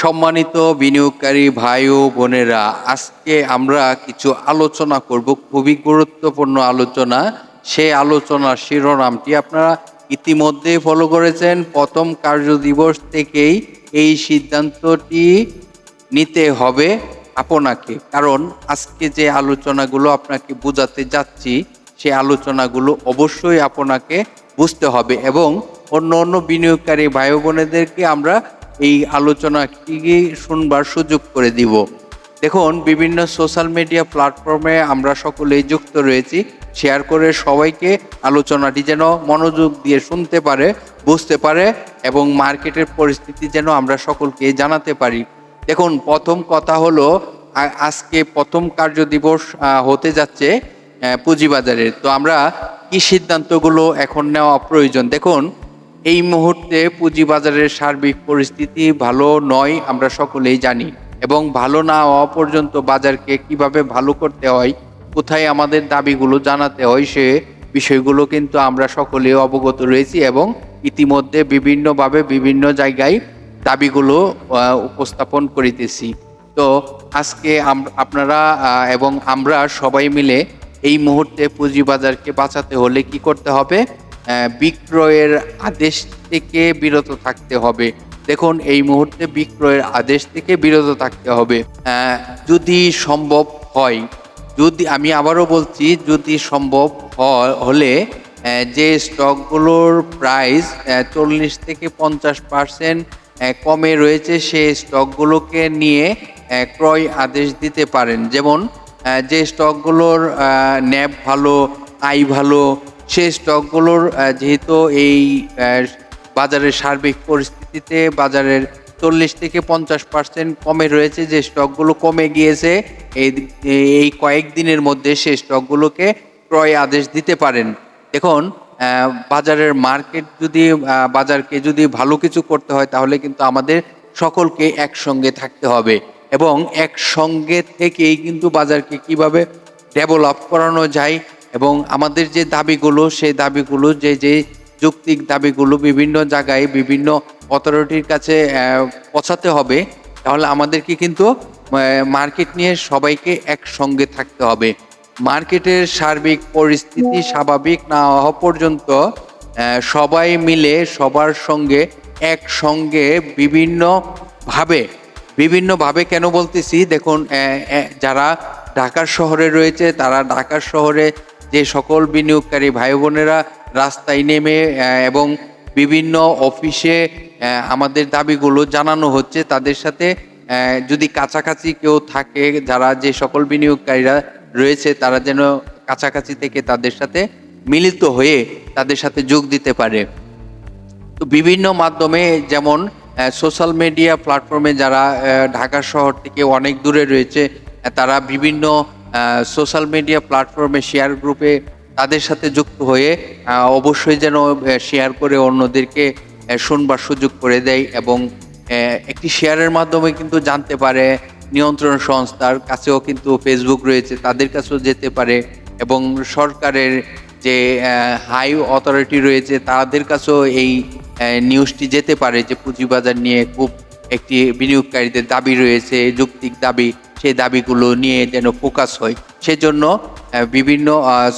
সম্মানিত বিনিয়োগকারী ভাই ও বোনেরা, আজকে আমরা কিছু আলোচনা করব, খুবই গুরুত্বপূর্ণ আলোচনা। সেই আলোচনার শিরোনামটি আপনারা ইতিমধ্যে ফলো করেছেন। প্রথম কার্য দিবস থেকেই এই সিদ্ধান্তটি নিতে হবে আপনাকে। কারণ আজকে যে আলোচনাগুলো আপনাকে বোঝাতে যাচ্ছি সেই আলোচনাগুলো অবশ্যই আপনাকে বুঝতে হবে এবং অন্য অন্য বিনিয়োগকারী ভাই বোনেদেরকে আমরা এই আলোচনা আলোচনাটি শুনবার সুযোগ করে দিব? দেখুন, বিভিন্ন সোশ্যাল মিডিয়া প্ল্যাটফর্মে আমরা সকলেই যুক্ত রয়েছি। শেয়ার করে সবাইকে আলোচনাটি যেন মনোযোগ দিয়ে শুনতে পারে, বুঝতে পারে এবং মার্কেটের পরিস্থিতি যেন আমরা সকলকে জানাতে পারি। দেখুন, প্রথম কথা হলো আজকে প্রথম কার্য দিবস হতে যাচ্ছে পুঁজিবাজারের তো আমরা কি সিদ্ধান্তগুলো এখন নেওয়া প্রয়োজন? দেখুন এই মুহূর্তে পুঁজিবাজারের সার্বিক পরিস্থিতি ভালো নয়, আমরা সকলেই জানি। এবং ভালো না হওয়া পর্যন্ত বাজারকে কীভাবে ভালো করতে হয়, কোথায় আমাদের দাবিগুলো জানাতে হয়, সে বিষয়গুলো কিন্তু আমরা সকলে অবগত রয়েছি এবং ইতিমধ্যে বিভিন্নভাবে বিভিন্ন জায়গায় দাবিগুলো উপস্থাপন করিতেছি। তো আজকে আপনারা এবং আমরা সবাই মিলে এই মুহূর্তে পুঁজিবাজারকে বাঁচাতে হলে কি করতে হবে? বিক্রয়ের আদেশ থেকে বিরত থাকতে হবে। দেখুন, এই মুহূর্তে বিক্রয়ের আদেশ থেকে বিরত থাকতে হবে। যদি সম্ভব হয়, যদি আমি আবারও বলছি, যদি সম্ভব হলে যে স্টকগুলোর প্রাইস চল্লিশ থেকে পঞ্চাশ পার্সেন্ট কমে রয়েছে সেই স্টকগুলোকে নিয়ে ক্রয় আদেশ দিতে পারেন। যেমন যে স্টকগুলোর ন্যাপ ভালো আই ভালো সেই স্টকগুলোর যেহেতু এই বাজারের সার্বিক পরিস্থিতিতে বাজারের চল্লিশ থেকে পঞ্চাশ পার্সেন্ট কমে রয়েছে, যে স্টকগুলো কমে গিয়েছে, এই এই কয়েকদিনের মধ্যে সেই স্টকগুলোকে ক্রয় আদেশ দিতে পারেন। দেখুন বাজারের মার্কেট যদি বাজারকে যদি ভালো কিছু করতে হয়, তাহলে কিন্তু আমাদের সকলকে একসঙ্গে থাকতে হবে এবং একসঙ্গে থেকেই কিন্তু বাজারকে কীভাবে ডেভেলপ করানো যায় এবং আমাদের যে দাবিগুলো, সেই দাবিগুলো, যে যে যৌক্তিক দাবিগুলো বিভিন্ন জায়গায় বিভিন্ন অথরিটির কাছে পৌঁছাতে হবে, তাহলে আমাদেরকে কিন্তু মার্কেট নিয়ে সবাইকে একসঙ্গে থাকতে হবে। মার্কেটের সার্বিক পরিস্থিতি স্বাভাবিক না হওয়া পর্যন্ত সবাই মিলে, সবার সঙ্গে একসঙ্গে বিভিন্নভাবে বিভিন্নভাবে কেন বলতেছি? দেখুন যারা ঢাকার শহরে রয়েছে, তারা ঢাকার শহরে যে সকল বিনিয়োগকারী ভাই বোনেরা রাস্তায় নেমে এবং বিভিন্ন অফিসে আমাদের দাবিগুলো জানানো হচ্ছে তাদের সাথে যদি কাছাকাছি কেউ থাকে, যারা যে সকল বিনিয়োগকারীরা রয়েছে, তারা যেন কাছাকাছি থেকে তাদের সাথে মিলিত হয়ে তাদের সাথে যোগ দিতে পারে। তো বিভিন্ন মাধ্যমে যেমন সোশ্যাল মিডিয়া প্ল্যাটফর্মে যারা ঢাকা শহর থেকে অনেক দূরে রয়েছে, তারা বিভিন্ন সোশ্যাল মিডিয়া প্ল্যাটফর্মে শেয়ার গ্রুপে তাদের সাথে যুক্ত হয়ে অবশ্যই যেন শেয়ার করে অন্যদেরকে শুনবার সুযোগ করে দেয় এবং একটি শেয়ারের মাধ্যমে কিন্তু জানতে পারে, নিয়ন্ত্রণ সংস্থার কাছেও কিন্তু ফেসবুক রয়েছে, তাদের কাছেও যেতে পারে এবং সরকারের যে হাই অথরিটি রয়েছে, তাদের কাছেও এই নিউজটি যেতে পারে যে পুঁজিবাজার নিয়ে খুব একটি বিনিয়োগকারীদের দাবি রয়েছে যৌক্তিক দাবি। সেই দাবিগুলো নিয়ে যেন ফোকাস হয়। সেজন্য বিভিন্ন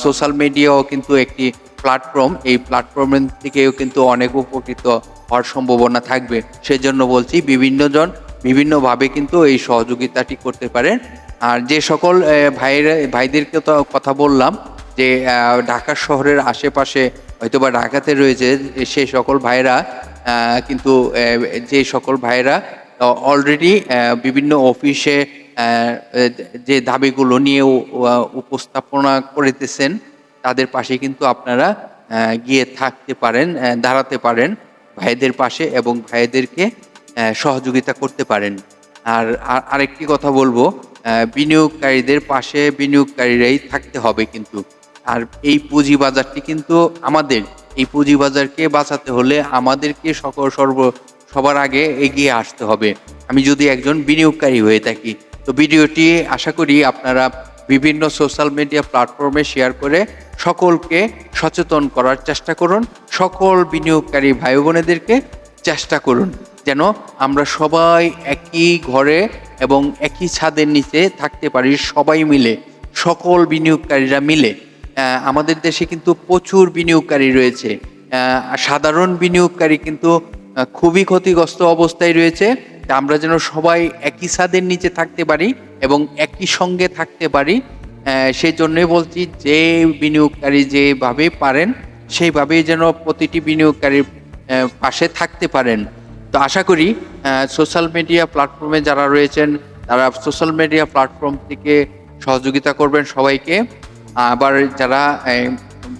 সোশ্যাল মিডিয়াও কিন্তু একটি প্ল্যাটফর্ম এই প্ল্যাটফর্মের থেকেও কিন্তু অনেক উপকৃত হওয়ার সম্ভাবনা থাকবে। সেজন্য বলছি বিভিন্নজন বিভিন্নভাবে কিন্তু এই সহযোগিতাটি করতে পারেন। আর যে সকল ভাইরা ভাইদেরকে তো কথা বললাম যে ঢাকা শহরের আশেপাশে হয়তোবা ঢাকাতে রয়েছে সেই সকল ভাইরা কিন্তু যে সকল ভাইরা অলরেডি বিভিন্ন অফিসে যে দাবিগুলো নিয়ে উপস্থাপনা করিতেছেন, তাদের পাশে কিন্তু আপনারা গিয়ে থাকতে পারেন দাঁড়াতে পারেন, ভাইদের পাশে এবং ভাইদেরকে সহযোগিতা করতে পারেন। আর- আরেকটি কথা বলব বিনিয়োগকারীদের পাশে বিনিয়োগকারীরাই থাকতে হবে কিন্তু। আর এই পুঁজি বাজারটি কিন্তু আমাদের, এই পুঁজি বাজারকে বাঁচাতে হলে আমাদেরকে সকল সর্ব, সবার আগে এগিয়ে আসতে হবে। আমি যদি একজন বিনিয়োগকারী হয়ে থাকি তো ভিডিওটি আশা করি আপনারা বিভিন্ন সোশ্যাল মিডিয়া প্ল্যাটফর্মে শেয়ার করে সকলকে সচেতন করার চেষ্টা করুন, সকল বিনিয়োগকারী ভাই বোনেদেরকে চেষ্টা করুন, যেন আমরা সবাই একই ঘরে এবং একই ছাদের নিচে থাকতে পারি সবাই মিলে, সকল বিনিয়োগকারীরা মিলে। আমাদের দেশে কিন্তু প্রচুর বিনিয়োগকারী রয়েছে। সাধারণ বিনিয়োগকারী কিন্তু খুবই ক্ষতিগ্রস্ত অবস্থায় রয়েছে। তা আমরা যেন সবাই একই ছাদের নিচে থাকতে পারি এবং একই সঙ্গে থাকতে পারি সেই জন্যই বলছি যে বিনিয়োগকারী যেভাবে পারেন, সেইভাবেই যেন প্রতিটি বিনিয়োগকারীর পাশে থাকতে পারেন। তো আশা করি সোশ্যাল মিডিয়া প্ল্যাটফর্মে যারা রয়েছেন, তারা সোশ্যাল মিডিয়া প্ল্যাটফর্ম থেকে সহযোগিতা করবেন সবাইকে। আবার যারা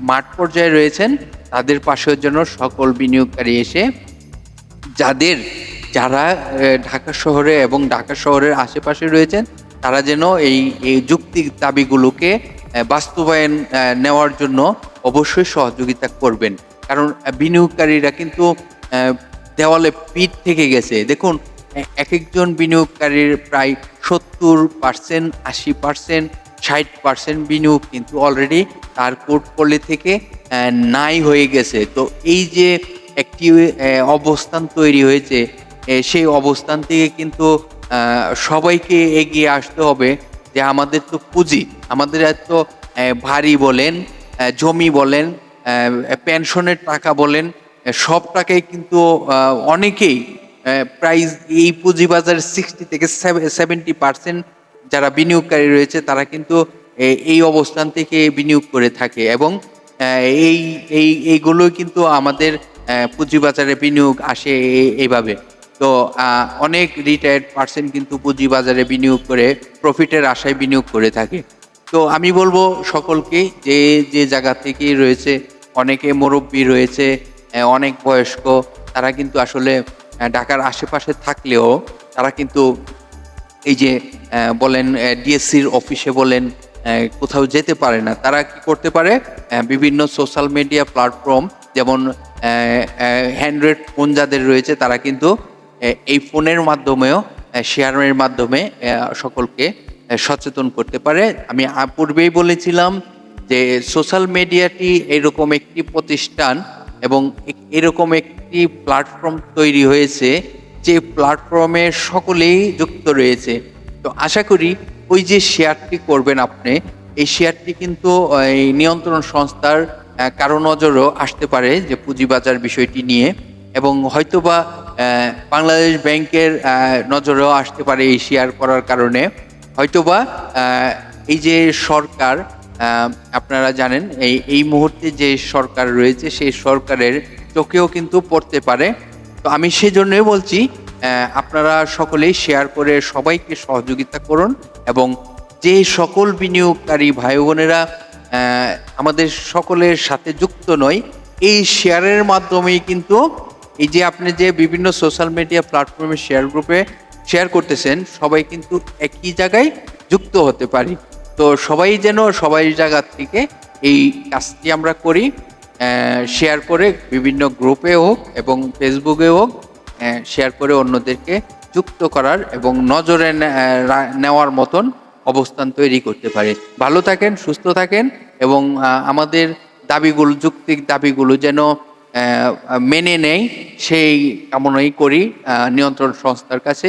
মাঠ পর্যায়ে রয়েছেন, তাদের পাশের জন্য সকল বিনিয়োগকারী এসে যাদের যারা ঢাকা শহরে এবং ঢাকা শহরের আশেপাশে রয়েছেন, তারা যেন এই এই যুক্তির দাবিগুলোকে বাস্তবায়ন নেওয়ার জন্য অবশ্যই সহযোগিতা করবেন। কারণ বিনিয়োগকারীরা কিন্তু দেওয়ালে পিঠ থেকে গেছে। দেখুন এক একজন বিনিয়োগকারীর প্রায় সত্তর পার্সেন্ট, আশি পার্সেন্ট, ষাট পার্সেন্ট বিনিয়োগ কিন্তু অলরেডি তার পোর্টফোলিও থেকে নাই হয়ে গেছে। তো এই যে একটি অবস্থান তৈরি হয়েছে সেই অবস্থান থেকে কিন্তু সবাইকে এগিয়ে আসতে হবে যে আমাদের তো পুঁজি, আমাদের এত ভারী বলেন জমি বলেন পেনশনের টাকা বলেন সব কিন্তু অনেকেই প্রায় এই পুঁজিবাজার সিক্সটি থেকে সেভেন্টি পার্সেন্ট যারা বিনিয়োগকারী রয়েছে, তারা কিন্তু এই অবস্থান থেকে বিনিয়োগ করে থাকে এবং এই এই এইগুলো কিন্তু আমাদের পুঁজিবাজারে বিনিয়োগ আসে এইভাবে। তো অনেক রিটায়ার্ড পার্সন কিন্তু পুঁজিবাজারে বিনিয়োগ করে প্রফিটের আশায় বিনিয়োগ করে থাকে। তো আমি বলব সকলকে যে যে জায়গা থেকেই রয়েছে, অনেকে মুরব্বী রয়েছে অনেক বয়স্ক, তারা কিন্তু আসলে ঢাকার আশেপাশে থাকলেও, তারা কিন্তু এই যে বলেন ডিএসসির অফিসে বলেন কোথাও যেতে পারে না, তারা কি করতে পারে? বিভিন্ন সোশ্যাল মিডিয়া প্ল্যাটফর্ম যেমন হ্যান্ড্রেড ফোন যাদের রয়েছে, তারা কিন্তু এই ফোনের মাধ্যমেও শেয়ারের মাধ্যমে সকলকে সচেতন করতে পারে। আমি পূর্বেই বলেছিলাম যে সোশ্যাল মিডিয়াটি এরকম একটি প্রতিষ্ঠান এবং এরকম একটি প্ল্যাটফর্ম তৈরি হয়েছে যে প্ল্যাটফর্মে সকলেই যুক্ত রয়েছে। তো আশা করি ওই যে শেয়ারটি করবেন আপনি, এই শেয়ারটি কিন্তু এই নিয়ন্ত্রণ সংস্থার কারও নজরও আসতে পারে যে পুঁজিবাজার বিষয়টি নিয়ে এবং হয়তোবা বাংলাদেশ ব্যাংকের নজরেও আসতে পারে এই শেয়ার করার কারণে। হয়তোবা এই যে সরকার আপনারা জানেন, এই এই মুহূর্তে যে সরকার রয়েছে, সেই সরকারের চোখেও কিন্তু পড়তে পারে। তো আমি সেজন্যই বলছি আপনারা সকলেই শেয়ার করে সবাইকে সহযোগিতা করুন এবং যে সকল বিনিয়োগকারী ভাই বোনেরা আমাদের সকলের সাথে যুক্ত নয়, এই শেয়ারের মাধ্যমেই কিন্তু এই যে আপনি যে বিভিন্ন সোশ্যাল মিডিয়া প্ল্যাটফর্মে শেয়ার গ্রুপে শেয়ার করতেছেন, সবাই কিন্তু একই জায়গায় যুক্ত হতে পারি। তো সবাই যেন সবাই জায়গা থেকে এই কাজটি আমরা করি শেয়ার করে বিভিন্ন গ্রুপে হোক এবং ফেসবুকে হোক শেয়ার করে অন্যদেরকে যুক্ত করার এবং নজরে নেওয়ার মতন অবস্থান তৈরি করতে পারে। ভালো থাকেন, সুস্থ থাকেন এবং আমাদের দাবিগুলো যুক্তিক দাবিগুলো যেন মেনে নেয় সেই কামনাই করি নিয়ন্ত্রণ সংস্থার কাছে